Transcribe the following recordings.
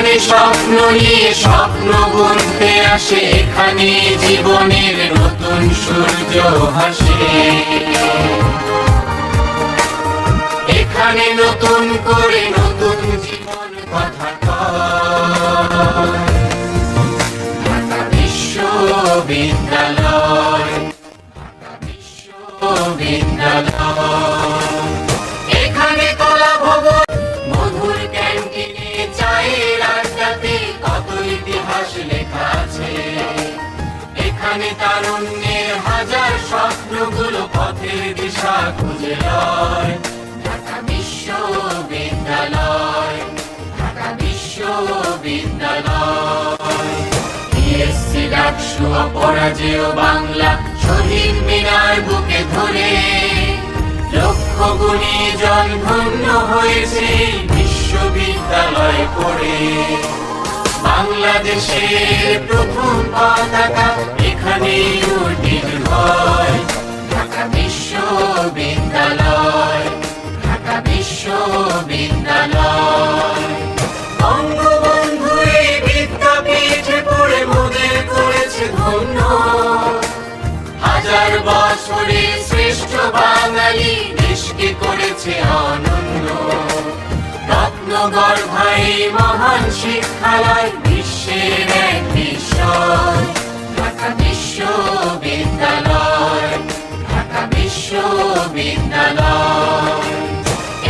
এখানে স্বপ্ন নিয়ে স্বপ্ন বুনতে আসে, এখানে জীবনের নতুন সূর্য হাসে এখানে নতুন করে নতুন জীবন কথা ঢাকা বিশ্ববিদ্যালয় ঢাকা বিশ্ববিদ্যালয়। ইতিহাস লেখা আছে। এখানে তারুণ্যের হাজার স্বপ্নগুলো পথের দিশা খুঁজে লয়। ঢাকা বিশ্ববিদ্যালয় ঢাকা বিশ্ববিদ্যালয়। বিএসসি ডাকসু অপরাজেয় বাংলা শহীদ মিনার বুকে ধরে। লক্ষ গুণী জন ধন্য হয়েছে বিশ্ববিদ্যালয় পড়ে। বাংলাদেশের প্রথম পতাকা এখানে উঠিত হয়। ঢাকা বিশ্ববিদ্যালয় ঢাকা বিশ্ববিদ্যালয়। বঙ্গবন্ধু পড়ে মোদের করেছে ধন্য। হাজার বছরে শ্রেষ্ঠ বাঙালি দেশকে করেছে অনন্য। রত্ন গর্ভাই মহান শিক্ষালয় বিশ্বের এক বিষয় ঢাকা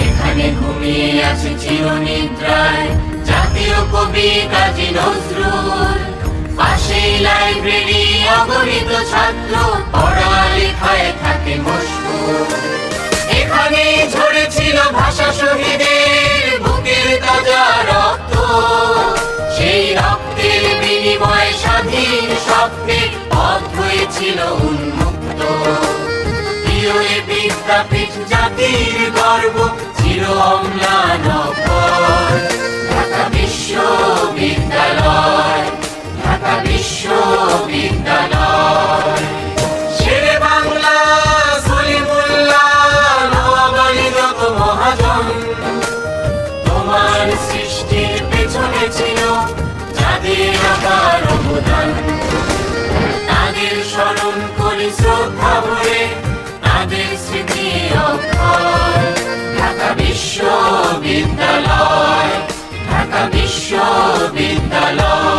এখানে ঘুমিয়ে আছে চিরনিদ্রায় জাতীয় কবি কাজী নজরুল। পাশেই লাইব্রেরি অগণিত ছাত্র পড়ালেখায় থাকে মশগুল হয়েছিল উন্মুক্ত। বিদ্যাপীঠ জাতির গর্ব চির অম্লান সৃষ্টির পেছনে ছিল যাদের আকার অবদান। স্মরণ করি শ্রদ্ধা ভরে তাদের স্মৃতি অক্ষয়। ঢাকা বিশ্ববিদ্যালয় ঢাকা বিশ্ববিদ্যালয়।